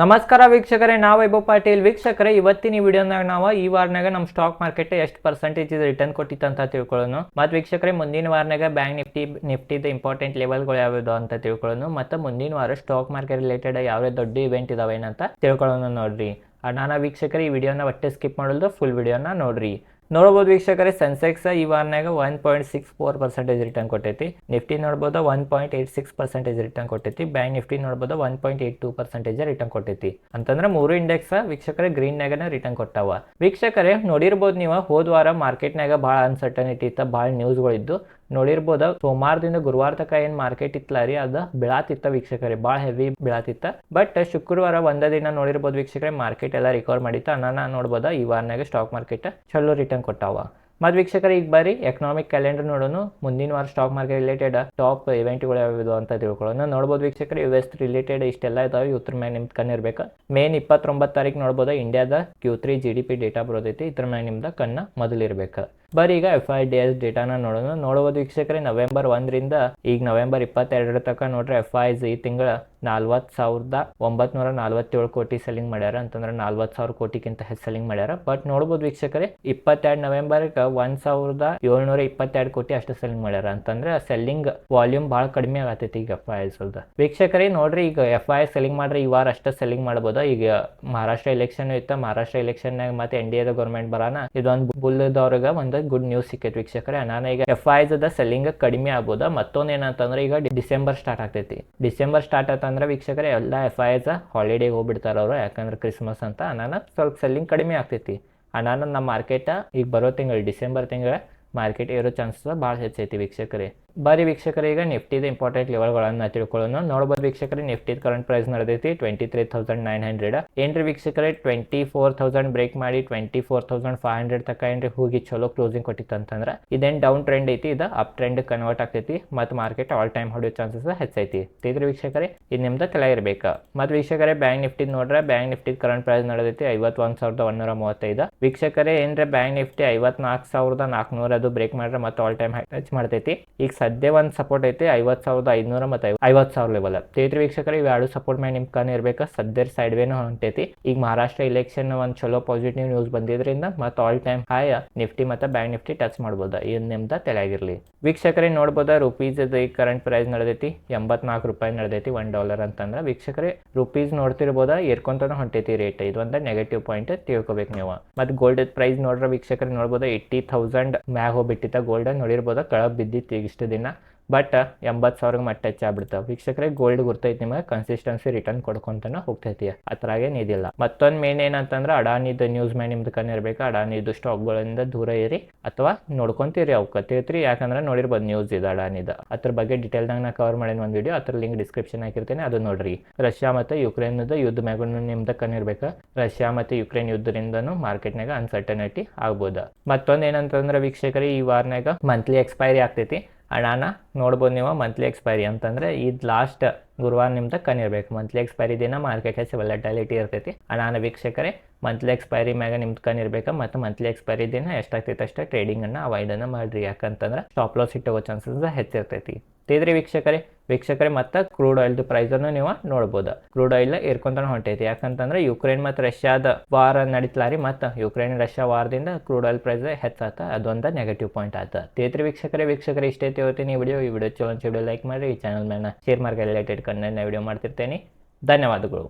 ನಮಸ್ಕಾರ ವೀಕ್ಷಕರೇ, ನಾವು ವೈಭವ್ ಪಾಟೀಲ್. ವೀಕ್ಷಕರೇ, ಇವತ್ತಿನ ಈ ವಿಡಿಯೋನಾಗ ನಾವು ಈ ವಾರನಾಗ ನಮ್ಮ ಸ್ಟಾಕ್ ಮಾರ್ಕೆಟ್ ಎಷ್ಟು ಪರ್ಸೆಂಟೇಜ್ ರಿಟರ್ನ್ ಕೊಟ್ಟಿತ್ತು ಅಂತ ತಿಳ್ಕೊಳ್ಳೋಣ. ಮತ್ತು ವೀಕ್ಷಕರೇ, ಮುಂದಿನ ವಾರನಾಗ ಬ್ಯಾಂಕ್ ನಿಫ್ಟಿ, ನಿಫ್ಟಿದ ಇಂಪಾರ್ಟೆಂಟ್ ಲೆವೆಲ್ಗಳು ಯಾವ್ಯಾವುದು ಅಂತ ತಿಳ್ಕೊಳ್ಳೋಣ. ಮತ್ತು ಮುಂದಿನ ವಾರ ಸ್ಟಾಕ್ ಮಾರ್ಕೆಟ್ ರಿಲೇಟೆಡ್ ಯಾವ್ಯಾವ ದೊಡ್ಡ ಇವೆಂಟ್ ಇದಾವೆ ಏನಂತ ತಿಳ್ಕೊಳ್ಳೋಣ ನೋಡ್ರಿ. ನಾನು ವೀಕ್ಷಕರೇ, ಈ ವಿಡಿಯೋನ ಒಟ್ಟೆ ಸ್ಕಿಪ್ ಮಾಡೋದು ಫುಲ್ ವಿಡಿಯೋನ ನೋಡ್ರಿ. ನೋಡ್ಬೋದು ವೀಕ್ಷಕರೇ ಸೆನ್ಸೆಕ್ಸ್ ಈ ವಾರನಾಗ one point six four percentage return ಕೊಟ್ಟೈತಿ. ನಿಫ್ಟಿ ನೋಡ್ಬೋದು one point eight six percentage return ಕೊಟ್ಟೈತಿ. ಬ್ಯಾಂಕ್ ನಿಫ್ಟಿ ನೋಡ್ಬೋದು one point eight two percentage return ಕೊಟ್ಟೈತಿ. ಅಂತಂದ್ರೆ ಮೂರು ಇಂಡೆಕ್ಸ್ ವೀಕ್ಷಕರೇ ಗ್ರೀನ್ನಾಗನ ರಿಟರ್ನ್ ಕೊಟ್ಟಾವ. ವೀಕ್ಷಕರೇ, ನೋಡಿರ್ಬೋದು ನೀವು ಹೋದ್ವಾರ ಮಾರ್ಕೆಟ್ನಾಗ ಭಾಳ ಅನ್ಸರ್ಟನಿಟಿ ಇತ್ತು, ಭಾಳ ನ್ಯೂಸ್ಗಳಿದ್ದು ನೋಡಿರ್ಬೋದ, ಸೋಮವಾರದಿಂದ ಗುರುವಾರ ತನಕ ಏನ್ ಮಾರ್ಕೆಟ್ ಇತ್ತಲ್ಲ ರೀ, ಅದ ಬೀಳಾತಿತ್ತ ವೀಕ್ಷಕರೇ ಭಾಳ ಹೆವಿ ಬೀಳಾತಿತ್ತ. ಬಟ್ ಶುಕ್ರವಾರ ಒಂದ ದಿನ ನೋಡಿರ್ಬೋದು ವೀಕ್ಷಕರೇ ಮಾರ್ಕೆಟ್ ಎಲ್ಲ ರಿಕವರ್ ಮಾಡಿತ್ತ. ಅನ್ನ ನೋಡ್ಬೋದ, ಈ ವಾರನಾಗ ಸ್ಟಾಕ್ ಮಾರ್ಕೆಟ್ ಚಲೋ ರಿಟರ್ನ್ ಕೊಟ್ಟಾವ. ಮತ್ತು ವೀಕ್ಷಕರೇ, ಈಗ ಬಾರಿ ಎಕನಾಮಿಕ್ ಕ್ಯಾಲೆಂಡರ್ ನೋಡೋಣ ಮುಂದಿನ ವಾರ ಸ್ಟಾಕ್ ಮಾರ್ಕೆಟ್ ರಿಲೇಟೆಡ್ ಟಾಪ್ ಇವೆಂಟ್ಗಳು ಯಾವ್ದು ಅಂತ ತಿಳ್ಕೊಳ್ಳೋಣ. ನೋಡ್ಬೋದು ವೀಕ್ಷಕರ ಯು ಎಸ್ ರಿಲೇಟೆಡ್ ಇಷ್ಟೆಲ್ಲ ಇದಾವೆ ಇವ್ರ ಮ್ಯಾಗ ನಿಮ್ದು ಕಣ್ಣು ಇರ್ಬೇಕು. ಮೇನ್ ಇಪ್ಪತ್ತೊಂಬತ್ತು ತಾರೀಕು ನೋಡ್ಬೋದು ಇಂಡಿಯಾದ Q three G D P data ಬರೋದೈತಿ, ಇದ್ರ ಮ್ಯಾಗ ನಿಮ್ದು ಕಣ್ಣ ಮೊದಲಿರ್ಬೇಕು. ಬರೀ ಈಗ ಎಫ್ ಐ ಡಿ ಎಸ್ ಡೇಟಾನ ನೋಡೋಣ ನೋಡಬಹುದು ವೀಕ್ಷಕರೇ ನವೆಂಬರ್ ಒಂದರಿಂದ ಈಗ ನವೆಂಬರ್ ಇಪ್ಪತ್ತೆರಡರ ತನಕ ನೋಡ್ರಿ ಎಫ್ ಈ ತಿಂಗಳ ನಲ್ವತ್ತು ಸಾವಿರದ ಒಂಬತ್ನೂರ ನಲ್ವತ್ತೇಳು ಕೋಟಿ ಸೆಲ್ಲಿಂಗ್ ಮಾಡ್ಯಾರ. ಅಂತಂದ್ರೆ ನಲ್ವತ್ತು ಸಾವಿರ ಕೋಟಿಗಿಂತ ಹೆಚ್ಚು ಸೆಲ್ಲಿಂಗ್ ಮಾಡ್ಯಾರ. ಬಟ್ ನೋಡ್ಬೋದು ವೀಕ್ಷಕರೇ, ಇಪ್ಪತ್ತೆರಡು ನವೆಂಬರ್ಗೆ ಒಂದ್ ಸಾವಿರದ ಏಳ್ನೂರ ಇಪ್ಪತ್ತೆರಡು ಕೋಟಿ ಅಷ್ಟು ಸೆಲ್ಲಿಂಗ್ ಮಾಡ್ಯಾರ. ಅಂತಂದ್ರೆ ಸೆಲ್ಲಿಂಗ್ ವಾಲ್ಯೂಮ್ ಭಾಳ ಕಡಿಮೆ ಆಗತೈತಿ ಈಗ ಎಫ್ ಐ ಎಸ್ ವೀಕ್ಷಕರೇ, ನೋಡ್ರಿ ಈಗ ಎಫ್ ಐ ಸೆಲ್ಲಿಂಗ್ ಮಾಡ್ರಿ ಈ ವಾರ ಅಷ್ಟೇ ಸೆಲ್ಲಿಂಗ್ ಮಾಡ್ಬೋದು? ಈಗ ಮಹಾರಾಷ್ಟ್ರ ಎಲೆಕ್ಷನ್ ಇತ್ತ, ಮಹಾರಾಷ್ಟ್ರ ಎಲೆಕ್ಷನ್ ಮತ್ತೆ ಎನ್ ಡಿ ಎದ ಗೌರ್ಮೆಂಟ್ ಬರಾನ ಇದೊಂದು ಬುಲ್ದವ್ರಿಗೆ ಒಂದು ಗುಡ್ ನ್ಯೂಸ್ ಸಿಕ್ಕೈತಿ ವೀಕ್ಷಕರೇ. ನಾನು ಈಗ ಎಫ್ ಐ ಜದ ಸೆಲ್ಲಿಂಗ್ ಕಡಿಮೆ ಆಗ್ಬೋದ? ಮತ್ತೊಂದೇನಂತಂದ್ರೆ ಈಗ ಡಿಸೆಂಬರ್ ಸ್ಟಾರ್ಟ್ ಆಗ್ತೈತಿ. ಡಿಸೆಂಬರ್ ಸ್ಟಾರ್ಟ್ ಆತಂದ್ರೆ ವೀಕ್ಷಕರೇ, ಎಲ್ಲ ಎಫ್ ಐ ಎಸ್ ಹಾಲಿಡೇಗೆ ಹೋಗ್ಬಿಡ್ತಾರ ಅವರು. ಯಾಕಂದ್ರೆ ಕ್ರಿಸ್ಮಸ್ ಅಂತ ನಾನು ಸ್ವಲ್ಪ ಸೆಲ್ಲಿಂಗ್ ಕಡಿಮೆ ಆಗ್ತೈತಿ. ಅನಾನ ನಮ್ಮ ಮಾರ್ಕೆಟ್ ಈಗ ಬರೋ ತಿಂಗಳು ಡಿಸೆಂಬರ್ ತಿಂಗಳ ಮಾರ್ಕೆಟ್ ಇರೋ ಚಾನ್ಸಸ್ ಭಾಳ ಹೆಚ್ಚೈತಿ ವೀಕ್ಷಕರೇ. ಬರೀ ವೀಕ್ಷಕರು, ಈಗ ನಿಫ್ಟಿದ ಇಂಪಾರ್ಟೆಂಟ್ ಲೆವೆಲ್ಗಳನ್ನ ತಿಳ್ಕೊಳ್ಳೋಣ. ನೋಡ್ಬೋದು ವೀಕ್ಷಕರೇ, ನಿಫ್ಟಿದ current price ನಡೆದೈತಿ twenty three thousand nine hundred ಏನ್ರಿ ವೀಕ್ಷಕರೇ ಟ್ವೆಂಟಿ ಫೋರ್ ತೌಸಂಡ್ ಬ್ರೇಕ್ ಮಾಡಿ twenty four thousand five hundred ತಕ್ಕ ಏನ್ರಿ ಹೋಗಿ ಚಲೋ ಕ್ಲೋಸಿಂಗ್ ಕೊಟ್ಟಿತ್ತು ಅಂತಂದ್ರೆ ಇದೇನು ಡೌನ್ ಟ್ರೆಂಡ್ ಐತಿ, ಇದು ಅಪ್ ಟ್ರೆಂಡ್ ಕನ್ವರ್ಟ್ ಆಗ್ತೈತಿ, ಮತ್ತು ಮಾರ್ಕೆಟ್ ಆಲ್ ಟೈಮ್ ಹೊಡೆಯೋ ಚಾನ್ಸಸ್ ಹೆಚ್ಚೈತಿ. ಇದ್ರ ವೀಕ್ಷಕರೇ, ಇದು ನಿಮ್ದು ತಲೆ ಇರಬೇಕು ಮತ್ತು ವೀಕ್ಷಕರೇ ಬ್ಯಾಂಕ್ ನಿಫ್ಟಿ ನೋಡ್ರೆ ಬ್ಯಾಂಕ್ ನಿಫ್ಟಿದ ಕರೆಂಟ್ ಪ್ರೈಸ್ ನಡೆದೈತಿ ಐವತ್ತೊಂದು ಸಾವಿರದ ಒಂದೂರ ಮೂವತ್ತೈದು. ವೀಕ್ಷಕರೇ, ಏನ್ರೆ ಬ್ಯಾಂಕ್ ನಿಫ್ಟಿ ಐವತ್ನಾಲ್ಕು ಸಾವಿರದ ನಾಲ್ಕುನೂರ ಅದು ಬ್ರೇಕ್ ಮಾಡ್ರೆ ಮತ್ತು ಆಲ್ ಟೈಮ್ ಟಚ್ ಮಾಡ್ತೈತಿ. ಈಗ ಸದ್ಯ ಒಂದು ಸಪೋರ್ಟ್ ಐತೆ, ಐವತ್ತು ಸಾವಿರದ ಐದುನೂರ ಮತ್ತು ಐವತ್ತು ಸಾವಿರ ಲೆವೆಲ್ ತೇತ್ರಿ ವೀಕ್ಷಕರೇ ಇವೆರಡು ಸಪೋರ್ಟ್ ಮೇಲೆ ನಿಮ್ಮ ಕಾನ್ ಇರಬೇಕು? ಸದ್ಯ ಸೈಡ್ ವೇನು ಹೊಂಟೈತಿ. ಈಗ ಮಹಾರಾಷ್ಟ್ರ ಇಲೆಕ್ಷನ್ ಒಂದು ಚಲೋ ಪಾಸಿಟಿವ್ ನ್ಯೂಸ್ ಬಂದಿದ್ರಿಂದ ಮತ್ತು ಆಲ್ ಟೈಮ್ ಹೈ ನಿಫ್ಟಿ ಮತ್ತು ಬ್ಯಾಂಕ್ ನಿಫ್ಟಿ ಟಚ್ ಮಾಡ್ಬೋದು. ಇದು ನಿಮ್ದ ತಲೆಯಾಗಿರಲಿ. ವೀಕ್ಷಕರೇ ನೋಡಬಹುದ ರುಪೀಸ್ ಈ ಕರೆಂಟ್ ಪ್ರೈಸ್ ನಡೆದೈತಿ. ಎಂಬತ್ನಾಲ್ಕು ರೂಪಾಯಿ ನಡೆದೈತಿ ಒನ್ ಡಾಲರ್ ಅಂತಂದ್ರೆ. ವೀಕ್ಷಕರೇ ರುಪೀಸ್ ನೋಡ್ತಿರ್ಬೋದ, ಏರ್ಕೊಂತಾನೆ ಹೊಂಟೈತಿ ರೇಟ್ ಇದು ಒಂದು ನೆಗೆಟಿವ್ ಪಾಯಿಂಟ್ ತಿಳ್ಕೊಬೇಕು ನೀವು. ಮತ್ತು ಗೋಲ್ಡ್ ಪ್ರೈಸ್ ನೋಡ್ರ ವೀಕ್ಷಕರೇ, ನೋಡ್ಬೋದು ಏಯ್ಟಿ ಥೌಸಂಡ್ ಮ್ಯಾಗ ಹೋಗ್ಬಿಟ್ಟಿತ್ತ ಗೋಲ್ಡ್ ನೋಡಿರ್ಬೋದ ಕಳ ಬಿದ್ದಿತ್ತು ಈಗ ಇಷ್ಟು ದಿನ ಬಟ್ ಎಂಬತ್ತು ಸಾವಿರ ಮಟ್ಟ ಹೆಚ್ಚಾಗ್ಬಿಡ್ತಾವ ವೀಕ್ಷಕರೇ ಗೋಲ್ಡ್ ಗುರ್ತೈತಿ ನಿಮಗೆ. Consistency return ಕೊಡ್ಕೊಂತಾನೆ ಹೋಗ್ತೈತಿ. ಅದ್ರಾಗೇನು ಇದಿಲ್ಲ ಮತ್ತೊಂದು ಮೇನ್ ಏನಂತಂದ್ರೆ, ಅಡಾನಿದ ನ್ಯೂಸ್ ಮೇಲೆ ನಿಮ್ದು ಕಣ್ಣು ಇರಬೇಕು ಅಡಾನಿದು ಸ್ಟಾಕ್ಗಳಿಂದ ದೂರ ಇರಿ ಅಥವಾ ನೋಡ್ಕೊಂತೀರಿ ಅವಕ್ಕೆ. ತಿಳ್ತ್ರಿ, ಯಾಕಂದ್ರೆ ನೋಡಿರ್ಬೋದು ನ್ಯೂಸ್ ಇದೆ ಅಡಾನಿದ. ಅದ್ರ ಬಗ್ಗೆ ಡೀಟೇಲ್ದಾಗ ನಾ ಕವರ್ ಮಾಡಿನ ಒಂದು ವಿಡಿಯೋ ಅದ್ರ ಲಿಂಕ್ ಡಿಸ್ಕ್ರಿಪ್ಷನ್ ಹಾಕಿರ್ತೇನೆ. ಅದು ನೋಡ್ರಿ. ರಷ್ಯಾ ಮತ್ತು ಯುಕ್ರೇನ್ದ ಯುದ್ಧ ಮ್ಯಾಗೂ ನಿಮ್ದು ಕಣ್ಣು ರಷ್ಯಾ ಮತ್ತು ಯುಕ್ರೇನ್ ಯುದ್ಧದಿಂದನೂ ಮಾರ್ಕೆಟ್ನಾಗ ಅನ್ಸರ್ಟನಿಟಿ ಆಗ್ಬೋದು. ಮತ್ತೊಂದು ಏನಂತಂದ್ರೆ, ವೀಕ್ಷಕರಿ, ಈ ವಾರನಾಗ ಮಂತ್ಲಿ ಎಕ್ಸ್ಪೈರಿ ಆಗ್ತೈತಿ. ಹಣನ ನೋಡ್ಬೋದು ನೀವು ಮಂತ್ಲಿ ಎಕ್ಸ್ಪೈರಿ ಅಂತಂದ್ರೆ ಇದು ಲಾಸ್ಟ್ ಗುರುವಾರ ನಿಮ್ಮ ತಕ್ಕ ಇರಬೇಕು ಮಂತ್ಲಿ ಎಕ್ಸ್ಪೈರಿ ದಿನ ಮಾರ್ಕೆಟ್ ಹೆಚ್ಚು ವಲಟಾಲಿಟಿ ಇರ್ತೈತಿ. ಹಣನ ವೀಕ್ಷಕರೇ ಮಂತ್ಲಿ ಎಕ್ಸ್ಪೈರಿ ಮ್ಯಾಗ ನಿಮ್ದು ಇರ್ಬೇಕು ಮತ್ತು ಮಂತ್ಲಿ ಎಕ್ಸ್ಪೈರಿ ದಿನ ಎಷ್ಟಾಗ್ತೈತೆ ಅಷ್ಟೇ ಟ್ರೇಡಿಂಗನ್ನು ಅವಾಯ್ಡನ್ನು ಮಾಡಿರಿ. ಯಾಕಂತಂದ್ರೆ ಸ್ಟಾಪ್ ಲಾಸ್ ಇಟ್ಟೋ ಚಾನ್ಸಸ್ ಹೆಚ್ಚಿರ್ತೈತಿ. ತಿದ್ರಿ ವೀಕ್ಷಕರೇ ವೀಕ್ಷಕರೇ, ಮತ್ತು ಕ್ರೂಡ್ ಆಯಿಲ್ದು ಪ್ರೈಸನ್ನು ನೀವು ನೋಡ್ಬೋದು. ಕ್ರೂಡ್ ಆಯಿಲ್ ಏರ್ಕೊಂತಾನೆ ಹೊಂಟೈತಿ. ಯಾಕಂತಂದ್ರೆ ಯುಕ್ರೇನ್ ಮತ್ತು ರಷ್ಯಾದ ವಾರ ನಡೀತಲಾರಿ ಮತ್ತು ಯುಕ್ರೇನ್ ರಷ್ಯಾ ವಾರದಿಂದ ಕ್ರೂಡ್ ಆಯಿಲ್ ಪ್ರೈಸ್ ಹೆಚ್ಚಾತ, ಅದೊಂದು ನೆಗೆಟಿವ್ ಪಾಯಿಂಟ್ ಆತ. ತೇತ್ರಿ ವೀಕ್ಷಕರೇ ವೀಕ್ಷಕರೇ, ಇಷ್ಟೇ ಇವತ್ತಿನ ಈ ವಿಡಿಯೋ ಈ ವಿಡಿಯೋ ಚಲೋ ವಿಡಿಯೋ ಲೈಕ್ ಮಾಡಿ ಈ ಚಾನಲ್ ಮೇಲೆ ಶೇರ್ ಮಾರ್ಗ ರಿಲೇಟೆಡ್ ಕಂಡ ವಿಡಿಯೋ ಮಾಡ್ತಿರ್ತೇನೆ. ಧನ್ಯವಾದಗಳು.